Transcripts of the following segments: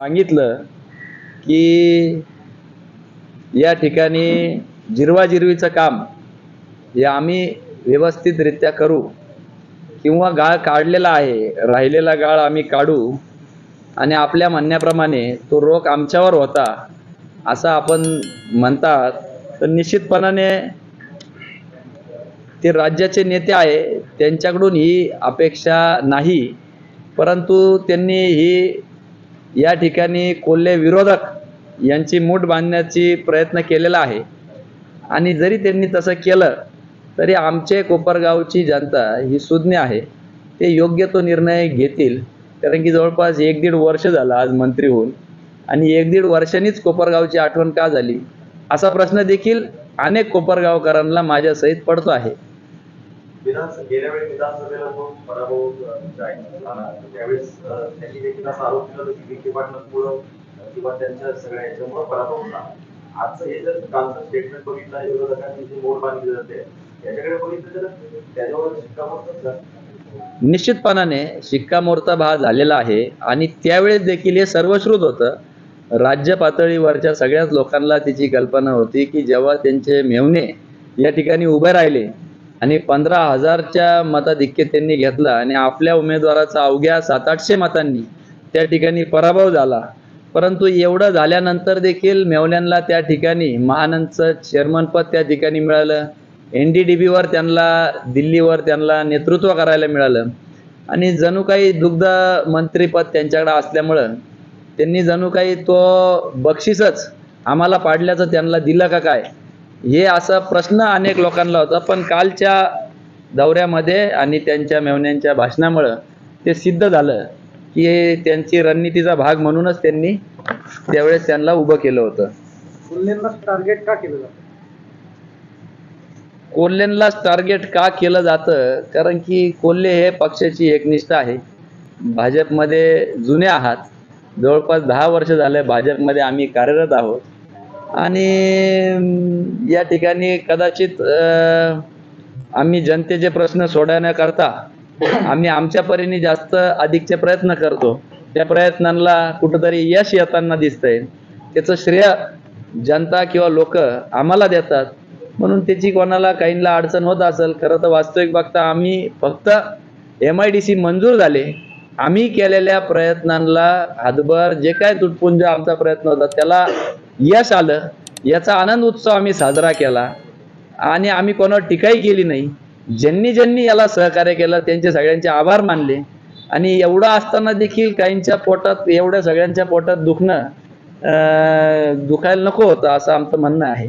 सांगितलं की या ठिकाणी जिरवाजिरवीचं काम हे आम्ही व्यवस्थितरित्या करू किंवा गाळ काढलेला आहे राहिलेला गाळ आम्ही काढू आणि आपल्या म्हणण्याप्रमाणे तो रोग आमच्यावर होता असं आपण म्हणतात. तर निश्चितपणाने ते राज्याचे नेते आहे त्यांच्याकडून ही अपेक्षा नाही. परंतु त्यांनी ही या ठिकाणी कोल्हे विरोधक यांची मूठ बांधण्याची प्रयत्न केलेला आहे. आणि जरी त्यांनी तसं केलं तरी आमचे कोपरगावची जनता ही सुज्ञ आहे. ते योग्य तो निर्णय घेतील. कारण की जवळपास एक दीड वर्ष झालं आज मंत्री होऊन. आणि एक दीड वर्षांनीच कोपरगावची आठवण का झाली? असा प्रश्न देखील अनेक कोपरगावकरांना माझ्यासहित पडतो आहे. विधान गेल्या वेळी विधानसभेला जो पराभव झाला. त्यावेळेस त्यांनी देखील असा आरोप केला होता की विखे पाटलांमुळं किंवा त्यांच्या सगळ्या याच्यामुळं पराभव झाला आजचं हे जर कालचं स्टेटमेंट बघितलं आणि विरोधकांनी जे मोड बांधली जाते याच्याकडे बघितलं तर त्याच्यावर शिक्कामोर्तब झालं. निश्चितपणाने शिक्कामोर्तब हा झालेला आहे आणि त्यावेळेस देखील हे सर्वश्रुत होतं. राज्य पातळीवरच्या सगळ्याच लोकांना त्याची कल्पना होती की जेव्हा त्यांचे मेवणे या ठिकाणी उभे राहिले आणि पंधरा हजारच्या मताधिक्य त्यांनी घेतला आणि आपल्या उमेदवाराचा अवघ्या सात आठशे मतांनी त्या ठिकाणी पराभव झाला. परंतु एवढं झाल्यानंतर देखील मेवल्यांना त्या ठिकाणी महानंदचं चेअरमनपद त्या ठिकाणी मिळालं. एन डी डी बीवर त्यांना दिल्लीवर त्यांना नेतृत्व करायला मिळालं. आणि जणू काही दुग्ध मंत्रीपद त्यांच्याकडे असल्यामुळं त्यांनी जणू काही तो बक्षीसच आम्हाला पाडल्याचं त्यांना दिलं का काय? हे असा प्रश्न अनेक लोकांना होता पण कालच्या दौऱ्यामध्ये आणि त्यांच्या मेवण्यांच्या भाषणामुळं ते सिद्ध झालं की त्यांची रणनीतीचा भाग म्हणूनच त्यांनी त्यावेळेस त्यांना उभं केलं होतं. टार्गेट का केलं जातं? कोल्हेंलाच टार्गेट का केलं जातं? कारण की कोल्हे हे पक्षाची एकनिष्ठा आहे. भाजपमध्ये जुने आहात. जवळपास दहा वर्ष झाले भाजपमध्ये आम्ही कार्यरत आहोत. आणि या ठिकाणी कदाचित आम्ही जनतेचे प्रश्न सोडवण्याकरता आम्ही आमच्या परीने जास्त अधिकचे प्रयत्न करतो. त्या प्रयत्नांना कुठंतरी यश येताना दिसतंय. त्याचं श्रेय जनता किंवा लोक आम्हाला देतात. म्हणून त्याची कोणाला काहींना अडचण होत असेल खरं तर वास्तविक बघता आम्ही फक्त एम आय डी सी मंजूर झाले. आम्ही केलेल्या प्रयत्नांना हातभर जे काय तुटपुंज आमचा प्रयत्न होता त्याला यश आलं याचा आनंद उत्सव आम्ही साजरा केला. आणि आम्ही कोणावर टीकाही केली नाही. ज्यांनी ज्यांनी याला सहकार्य केलं त्यांचे सगळ्यांचे आभार मानले. आणि एवढं असताना देखील काहींच्या पोटात एवढ्या सगळ्यांच्या पोटात दुखणं अं, दुखायला नको होतं असं आमचं म्हणणं आहे.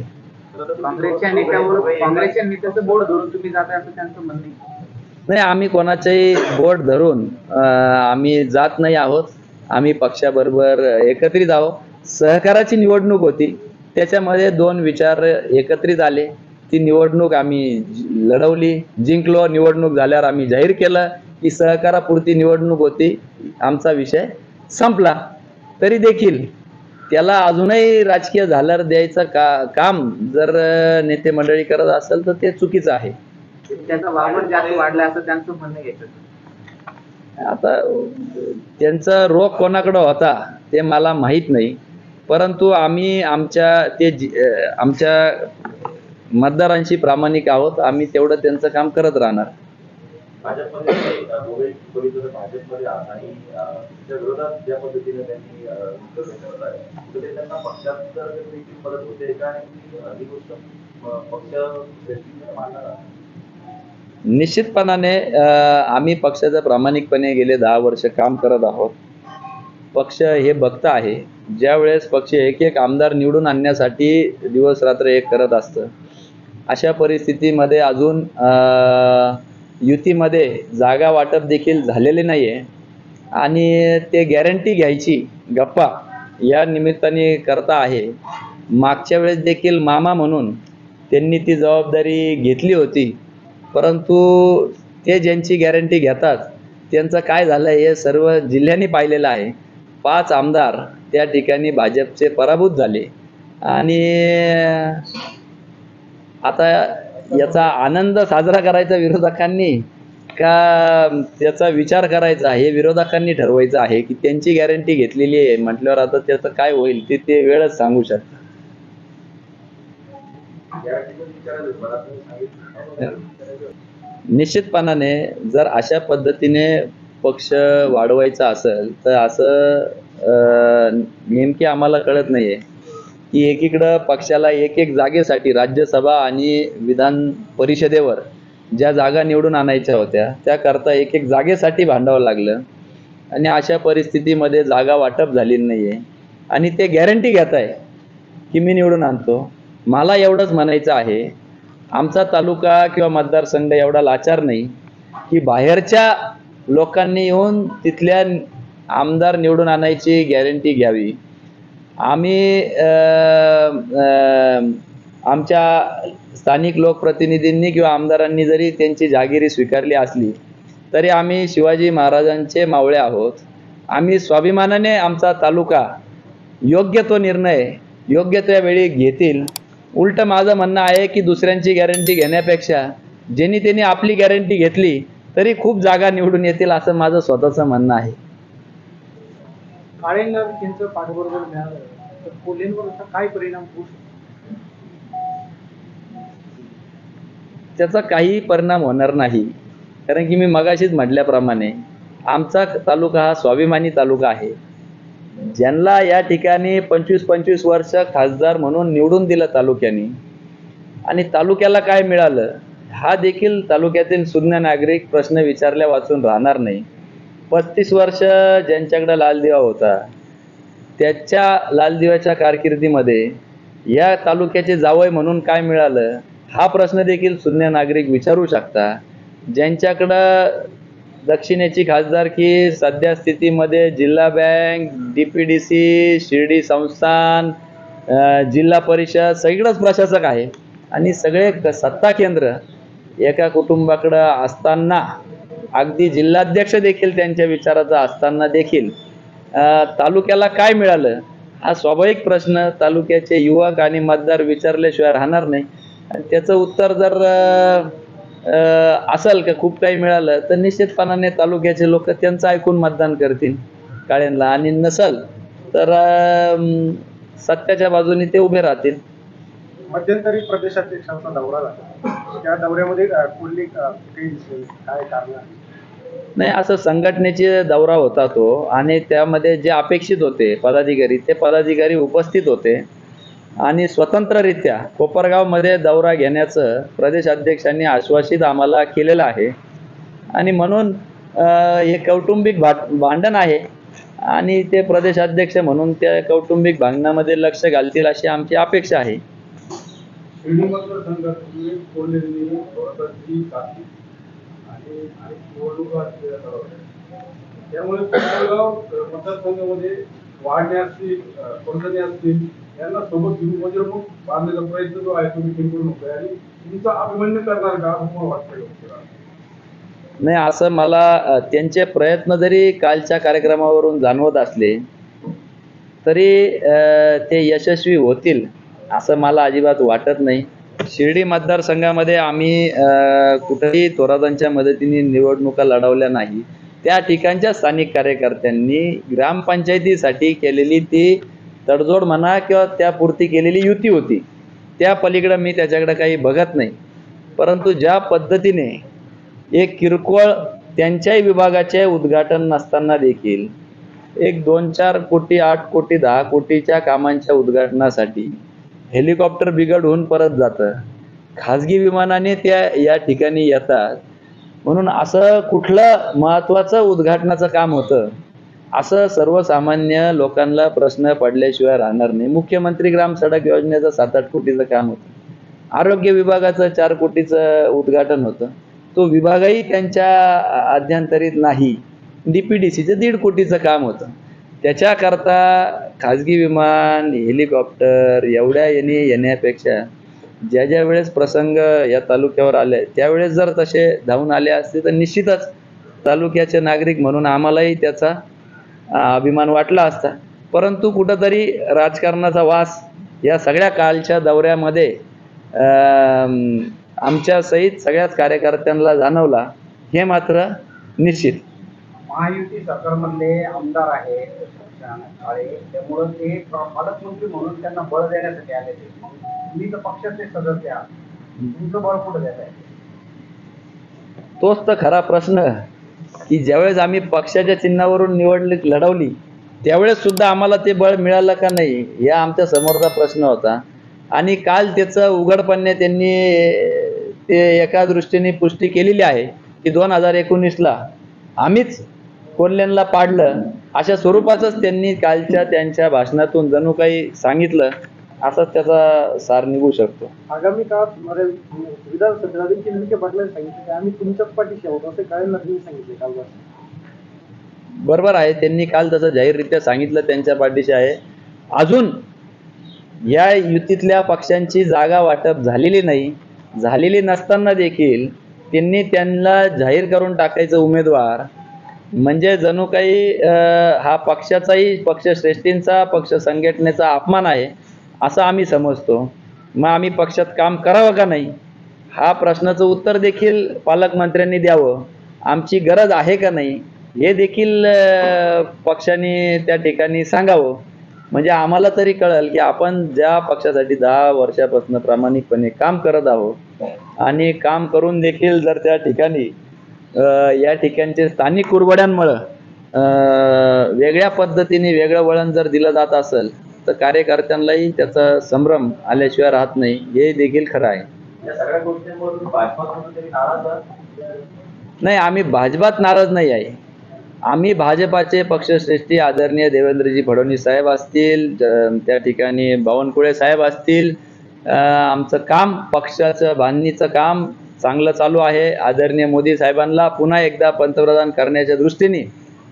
खरं तर काँग्रेसच्या नेत्यावर काँग्रेसच्या नेत्याचं बोर्ड धरून तुम्ही जाताय असं त्यांचं म्हणणं आहे. नाही आम्ही कोणाचंही बोट धरून आम्ही जात नाही आहोत. आम्ही पक्षाबरोबर एकत्रित आहोत. सहकाराची निवडणूक होती. त्याच्यामध्ये दोन विचार एकत्रित आले. ती निवडणूक आम्ही लढवली. जिंकलो निवडणूक झाल्यावर आम्ही जाहीर केलं की सहकारापुरती निवडणूक होती. आमचा विषय संपला. तरी देखील त्याला अजूनही राजकीय झालर द्यायचं का काम जर नेते मंडळी करत असेल तर ते चुकीचं आहे. त्याचा जास्त वाढलाय असं त्यांचं म्हणणं घ्यायचं आता त्यांचा रोग कोणाकडं होता ते मला माहीत नाही. परंतु आम्ही आमच्या ते आमच्या मतदारांशी प्रामाणिक आहोत. आम्ही तेवढं त्यांचं काम करत राहणार. निश्चितपणाने आम्ही पक्षाचं प्रामाणिकपणे गेले दहा वर्ष काम करत आहोत. पक्ष हे बघता आहे. ज्या वेळेस पक्ष एक एक आमदार निवडून आणण्यासाठी दिवस रात्र एक करत असतं. अशा परिस्थितीमध्ये अजून युतीमध्ये जागा वाटप देखील झालेले नाही आहे आणि ते गॅरंटी घ्यायची गप्पा या निमित्ताने करता आहे. मागच्या वेळेस देखील मामा म्हणून त्यांनी ती जबाबदारी घेतली होती. परंतु ते ज्यांची गॅरंटी घेतात त्यांचं काय झालं हे सर्व जिल्ह्यांनी पाहिलेलं आहे. पाच आमदार त्या ठिकाणी भाजपचे पराभूत झाले. आणि आता याचा आनंद साजरा करायचा विरोधकांनी का त्याचा विचार करायचा हे विरोधकांनी ठरवायचं आहे की त्यांची गॅरंटी घेतलेली आहे. म्हटल्यावर आता त्याचं काय होईल ते ते वेळच सांगू शकतात. निश्चितपणाने जर अशा पद्धतीने पक्ष वाढवायचा असेल तर असं नेमके आम्हाला कळत नाही आहे की एकीकडं पक्षाला एक एक जागेसाठी राज्यसभा आणि विधान परिषदेवर ज्या जागा निवडून आणायच्या होत्या त्याकरता एक एक जागेसाठी भांडावं लागलं. आणि अशा परिस्थितीमध्ये जागा वाटप झालेली आहे आणि ते गॅरंटी घेत आहे की मी निवडून आणतो. मला एवढंच म्हणायचं आहे आमचा तालुका किंवा मतदारसंघ एवढा लाचार नाही की बाहेरच्या लोकांनी येऊन तिथल्या आमदार निवडून आणायची गॅरंटी घ्यावी. आम्ही आमच्या स्थानिक लोकप्रतिनिधींनी किंवा आमदारांनी जरी त्यांची जागिरी स्वीकारली असली तरी आम्ही शिवाजी महाराजांचे मावळे आहोत. आम्ही स्वाभिमानाने आमचा तालुका योग्य तो निर्णय योग्य त्या वेळी घेतील. उलट माझं म्हणणं आहे की दुसऱ्यांची गॅरंटी घेण्यापेक्षा ज्यांनी त्यांनी आपली गॅरंटी घेतली तरी खूप जागा निवडून येतील असं माझं स्वतःचं म्हणणं आहे. काळेंना त्यांचं पाठबरोबर मिळालं तर कोल्हेंवर असा काय परिणाम होऊ शकतो? त्याचा काही परिणाम होणार नाही. कारण की मी मगाशीच म्हटल्याप्रमाणे आमचा तालुका हा स्वाभिमानी तालुका आहे. ज्यांना या ठिकाणी पंचवीस पंचवीस वर्ष खासदार म्हणून निवडून दिलं तालुक्याने आणि तालुक्याला काय मिळालं? हा देखील तालुक्यातील सुज्ञ नागरिक प्रश्न विचारल्या वाचून राहणार नाही. पस्तीस वर्ष ज्यांच्याकडे लाल दिवा होता त्याच्या लाल दिव्याच्या कारकिर्दीमध्ये या तालुक्याचे जावय म्हणून काय मिळालं हा प्रश्न देखील सुज्ञ नागरिक विचारू शकता. ज्यांच्याकडं दक्षिणेची खासदारकी सध्या स्थितीमध्ये जिल्हा bank D P D C Shirdi संस्थान जिल्हा परिषद सगळंच प्रशासक आहे. आणि सगळे सत्ता केंद्र एका कुटुंबाकडं असताना अगदी जिल्हाध्यक्ष देखील त्यांच्या विचाराचा असताना देखील तालुक्याला काय मिळालं? हा स्वाभाविक प्रश्न तालुक्याचे युवक आणि मतदार विचारल्याशिवाय राहणार नाही. आणि त्याचं उत्तर जर असेल का खूप काही मिळालं तर निश्चितपणाने तालुक्याचे लोक त्यांचं ऐकून मतदान करतील काळ्यांना. आणि नसल तर सत्याच्या बाजूने ते उभे राहतील. मध्यंतरी प्रदेशाध्यक्षांचा दौरा झाला. त्या दौऱ्यामध्ये कोल्हे काही दिसले काय कारण आहे? नाही असं संघटनेचे दौरा होता तो आणि त्यामध्ये जे अपेक्षित होते पदाधिकारी ते पदाधिकारी उपस्थित होते आणि स्वतंत्ररित्या कोपरगावमध्ये दौरा घेण्याचं प्रदेश अध्यक्षांनी आश्वासित आम्हाला केलेलं आहे. आणि म्हणून हे कौटुंबिक भा भांडण आहे आणि ते प्रदेशाध्यक्ष म्हणून त्या कौटुंबिक भांडणामध्ये लक्ष घालतील अशी आमची अपेक्षा आहे. शिर्डी मतदारसंघातून कोल्हेंनी स्वतःची काशी आणि आणि निवडणुका त्यामुळे कोपरगाव मतदारसंघामध्ये वाढणे असतील कोणतरी असतील यांना सोबत घेऊन म्हणजे मग बांधण्याचा प्रयत्न जो आहे तुम्ही केंद्र होतोय आणि तुमचा अभिमन्य करणार का असं मला वाटतं का? नाही असं मला त्यांचे प्रयत्न जरी कालच्या कार्यक्रमावरून जाणवत असले तरी ते यशस्वी होतील. असं मला अजिबात वाटत नाही. शिर्डी मतदारसंघामध्ये आम्ही कुठेही थोरातांच्या मदतीने निवडणुका लढवल्या नाही. त्या ठिकाणच्या स्थानिक कार्यकर्त्यांनी ग्रामपंचायतीसाठी केलेली ती तडजोड म्हणा किंवा त्यापुरती केलेली युती होती. त्या पलीकडं मी त्याच्याकडे काही बघत नाही. परंतु ज्या पद्धतीने एक किरकोळ त्यांच्याही विभागाचे उद्घाटन नसताना देखील एक दोन चार कोटी आठ कोटी दहा कोटीच्या कामांच्या उद्घाटनासाठी हेलिकॉप्टर बिघडून परत जातं. खाजगी विमानाने त्या या ठिकाणी येतात. म्हणून असं कुठलं महत्त्वाचं उद्घाटनाचं काम होतं? असं सर्वसामान्य लोकांना प्रश्न पडल्याशिवाय राहणार नाही. मुख्यमंत्री ग्राम सडक योजनेचं सात आठ कोटीचं काम होतं. आरोग्य विभागाचं चार कोटीचं उद्घाटन होतं. तो विभागही त्यांच्या अध्यंतरीत नाही. डी पी डी सीचं दीड कोटीचं काम होतं. त्याच्याकरता खाजगी विमान हेलिकॉप्टर एवढ्या येणे येण्यापेक्षा ज्या ज्या वेळेस प्रसंग या तालुक्यावर आले त्यावेळेस जर तसे धावून आले असते तर निश्चितच तालुक्याचे नागरिक म्हणून आम्हालाही त्याचा अभिमान वाटला असता. परंतु कुठंतरी राजकारणाचा वास या सगळ्या कालच्या दौऱ्यामध्ये आमच्यासहित आमच्या सहित सगळ्याच कार्यकर्त्यांना जाणवला हे मात्र निश्चित. महायुती सरकारमधले आमदार आहे काळे त्यामुळं ते पालकमंत्री म्हणून त्यांना बळ देण्यासाठी आले ते. मग तुम्ही तर पक्षाचे सदस्य आहात. तुमचं बळ कुठं देत आहे तोच तर खरा प्रश्न. की ज्यावेळेस आम्ही पक्षाच्या चिन्हावरून निवडणूक लढवली त्यावेळेस सुद्धा आम्हाला ते बळ मिळालं का नाही या आमच्या समोरचा प्रश्न होता. आणि काल त्याचं उघडपणे त्यांनी ते एका दृष्टीने पुष्टी केलेली आहे की दोन हजार एकोणीसला आम्हीच कोल्ह्यांना पाडलं. अशा स्वरूपाचंच त्यांनी कालच्या त्यांच्या भाषणातून जणू काही सांगितलं असाच त्याचा सार निघू शकतो. आगामी काळात विखे पाटलांनी सांगितलं आम्ही तुमच्याच पाठीशी आहोत असे तुम्ही सांगितले काल बरोबर आहे त्यांनी काल तसं जाहीररित्या सांगितलं त्यांच्या पाठीशी आहे. अजून या युतीतल्या पक्षांची जागा वाटप झालेली नाही. झालेली नसताना देखील त्यांनी त्यांना जाहीर करून टाकायचं उमेदवार म्हणजे जणू काही हा पक्षाचाही पक्षश्रेष्ठींचा पक्ष संघटनेचा अपमान आहे असं आम्ही समजतो. मग आम्ही पक्षात काम करावं का नाही? हा प्रश्नाचं उत्तर देखील पालकमंत्र्यांनी द्यावं. आमची गरज आहे का नाही? हे देखील पक्षाने त्या ठिकाणी सांगावं. म्हणजे आम्हाला तरी कळेल की आपण ज्या पक्षासाठी दहा वर्षापासून प्रामाणिकपणे काम करत आहोत आणि काम करून देखील जर त्या ठिकाणी या ठिकाणचे स्थानिक कुरबड्यांमुळं वेगळ्या पद्धतीने वेगळं वळण जर दिलं जात असेल तर कार्यकर्त्यांनाही त्याचा संभ्रम आल्याशिवाय राहत नाही. हे देखील खरं आहे. नाही आम्ही भाजपात नाराज नाही आहे. आम्ही भाजपाचे पक्षश्रेष्ठी आदरणीय देवेंद्रजी फडणवीस साहेब असतील त्या ठिकाणी बावनकुळे साहेब असतील आमचं काम पक्षाचं बांधणीचं काम चांगलं चालू आहे. आदरणीय मोदी साहेबांना पुन्हा एकदा पंतप्रधान करण्याच्या दृष्टीने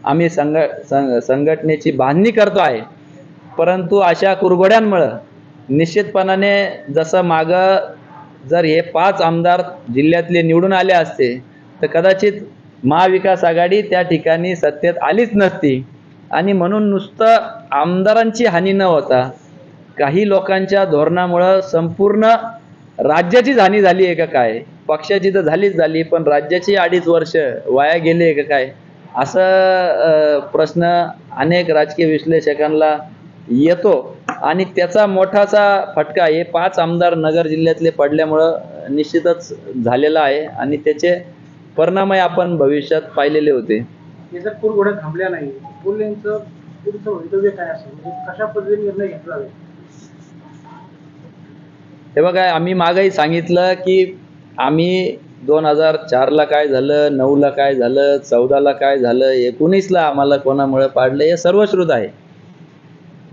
आम्ही संघ सं संघटनेची बांधणी करतो आहे. परंतु अशा कुरघोड्यांमुळं निश्चितपणाने जसं मागं जर हे पाच आमदार जिल्ह्यातले निवडून आले असते तर कदाचित महाविकास आघाडी त्या ठिकाणी सत्तेत आलीच नसती. आणि म्हणून नुसतं आमदारांची हानी न होता काही लोकांच्या धोरणामुळं संपूर्ण राज्याचीच हानी झाली आहे का काय? पक्षाची तर झालीच झाली पण राज्याची अडीच वर्ष वाया गेली का काय? असं प्रश्न अनेक राजकीय विश्लेषकांना येतो. आणि त्याचा मोठासा फटका हे पाच आमदार नगर जिल्ह्यातले पडल्यामुळं निश्चितच झालेला आहे आणि त्याचे परिणामही आपण भविष्यात पाहिलेले होते. हे जर कुरघोड्या थांबल्या नाही कोल्हेंचं पुढचं भवितव्य काय असेल? म्हणजे कशा पद्धतीने निर्णय घेतला जाईल? हे बघा आम्ही मागही सांगितलं की आम्ही दोन हजार चारला काय झालं नऊला काय झालं चौदाला काय झालं एकोणीसला आम्हाला कोणामुळे पाडलं हे सर्वश्रुत आहे.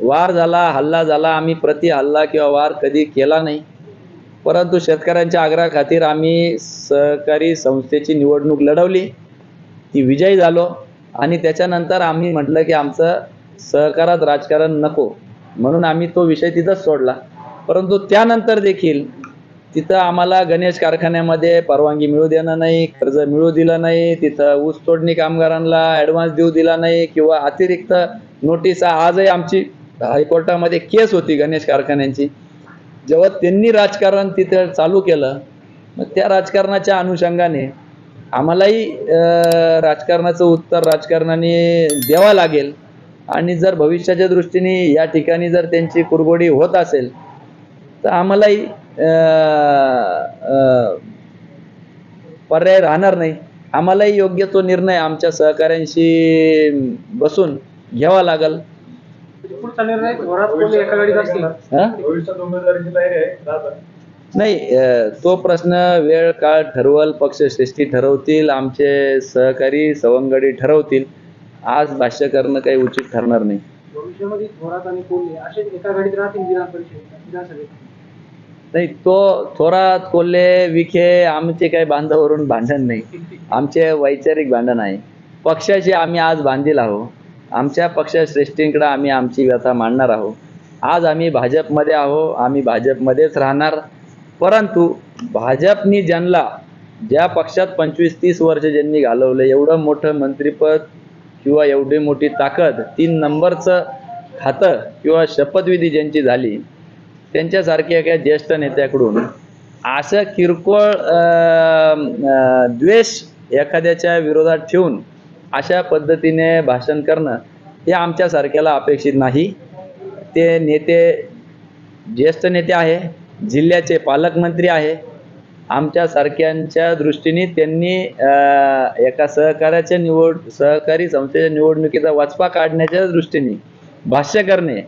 वार झाला हल्ला झाला आम्ही प्रति हल्ला किंवा वार कधी केला नाही. परंतु शेतकऱ्यांच्या आग्रहाखातीर आम्ही सहकारी संस्थेची निवडणूक लढवली. ती विजयी झालो आणि त्याच्यानंतर आम्ही म्हटलं की आमचं सहकारात राजकारण नको. म्हणून आम्ही तो विषय तिथंच सोडला. परंतु त्यानंतर देखील तिथं आम्हाला गणेश कारखान्यामध्ये परवानगी मिळू देणं नाही कर्ज मिळू दिलं नाही तिथं ऊस तोडणी कामगारांना ॲडव्हान्स देऊ दिला नाही किंवा अतिरिक्त नोटीस आजही आमची हायकोर्टामध्ये केस होती गणेश कारखान्यांची. जेव्हा त्यांनी राजकारण तिथं चालू केलं मग त्या राजकारणाच्या अनुषंगाने आम्हालाही राजकारणाचं उत्तर राजकारणाने द्यावं लागेल. आणि जर भविष्याच्या दृष्टीने या ठिकाणी जर त्यांची कुरगोडी होत असेल तर आम्हालाही पर्याय राहणार नाही. आम्हालाही योग्य तो निर्णय आमच्या सहकाऱ्यांशी बसून घ्यावा लागेल. नाही तो प्रश्न वेळ काळ ठरवल पक्षश्रेष्ठी ठरवतील आमचे सहकारी सवंगडी ठरवतील आज भाष्य करणं काही उचित ठरणार नाही. भविष्यामध्ये थोरात आणि कोल्हे असे एका गाडीत राहतील विधान परिषद विधानसभेत नाही तो थोरात कोल्हे विखे आमचे काही बांधावरून भांडण नाही. आमचे वैचारिक भांडण आहे. पक्षाशी आम्ही आज बांधील आहो आमच्या पक्षश्रेष्ठींकडे आम्ही आमची व्यथा मांडणार आहोत. आज आम्ही भाजपमध्ये आहो आम्ही भाजपमध्येच राहणार. परंतु भाजपनी ज्यांना ज्या पक्षात पंचवीस तीस वर्ष ज्यांनी घालवलं एवढं मोठं मंत्रिपद किंवा एवढी मोठी ताकद तीन नंबरचं खातं किंवा शपथविधी ज्यांची झाली त्यांच्यासारख्या एका ज्येष्ठ नेत्याकडून असं किरकोळ द्वेष एखाद्याच्या विरोधात ठेवून अशा पद्धतीने भाषण करणं हे आमच्यासारख्याला अपेक्षित नाही. ते नेते ज्येष्ठ नेते आहे जिल्ह्याचे पालकमंत्री आहे. आमच्यासारख्यांच्या दृष्टीने त्यांनी एका सहकार्याच्या निवड सहकारी संस्थेच्या निवडणुकीचा वाचपा काढण्याच्या दृष्टीने भाष्य करणे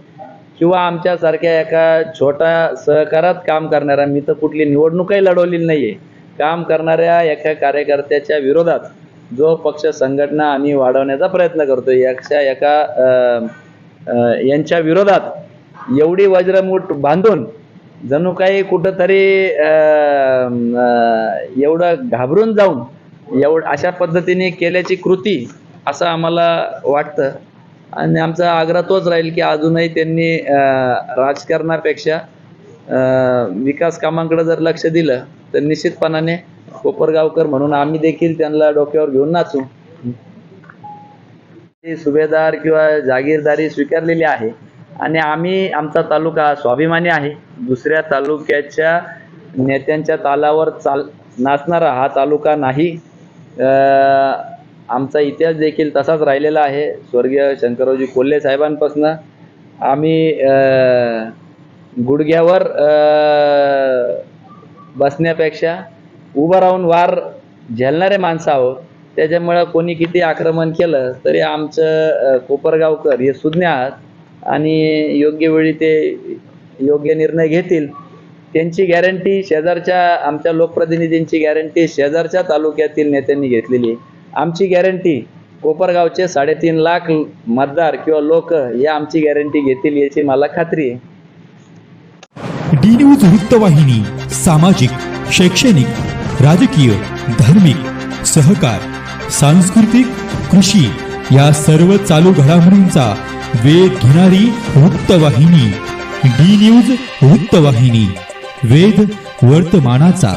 किंवा आमच्यासारख्या एका छोट्या सहकारात काम करणाऱ्या मी तर कुठली निवडणूकही लढवलेली नाही आहे काम करणाऱ्या एका कार्यकर्त्याच्या विरोधात जो पक्ष संघटना आम्ही वाढवण्याचा प्रयत्न करतो याच्या एका यांच्या विरोधात एवढी वज्रमूठ बांधून जणू काही कुठंतरी एवढं घाबरून जाऊन एवढ अशा पद्धतीने केल्याची कृती असं आम्हाला वाटतं. आणि आमचा आग्रह तोच राहील की अजूनही त्यांनी राजकारणापेक्षा अं, विकास कामांकडे जर लक्ष दिलं तर निश्चितपणाने कोपरगावकर म्हणून आम्ही देखील त्यांना डोक्यावर घेऊन नाचू. ती सुभेदार किंवा जागीरदारी स्वीकारलेली आहे. आणि आम्ही आमचा तालुका हा स्वाभिमानी आहे. दुसऱ्या तालुक्याच्या नेत्यांच्या तालावर चाल नाचणारा हा तालुका नाही. अं, आमचा इतिहास देखील तसाच राहिलेला आहे. स्वर्गीय शंकररावजी कोल्हे साहेबांपासनं आम्ही गुडघ्यावर बसण्यापेक्षा उभं राहून वार झेलणारे माणसं आहोत. त्याच्यामुळं कोणी किती आक्रमण केलं तरी आमचं कोपरगावकर हे सुज्ञ आहात आणि योग्य वेळी ते योग्य निर्णय घेतील. त्यांची गॅरंटी शेजारच्या आमच्या लोकप्रतिनिधींची गॅरंटी शेजारच्या तालुक्यातील नेत्यांनी घेतलेली आहे. आमची गॅरंटी. कोपरगावचे साडेतीन लाख मतदार किंवा लोक या आमची गॅरंटी घेतील याची मला खात्री आहे. डी न्यूज वृत्तवाहिनी सामाजिक शैक्षणिक राजकीय धार्मिक सहकार सांस्कृतिक कृषी या सर्व चालू घडामोडींचा वेध घेणारी वृत्तवाहिनी डी न्यूज वृत्तवाहिनी वेध वर्तमानाचा.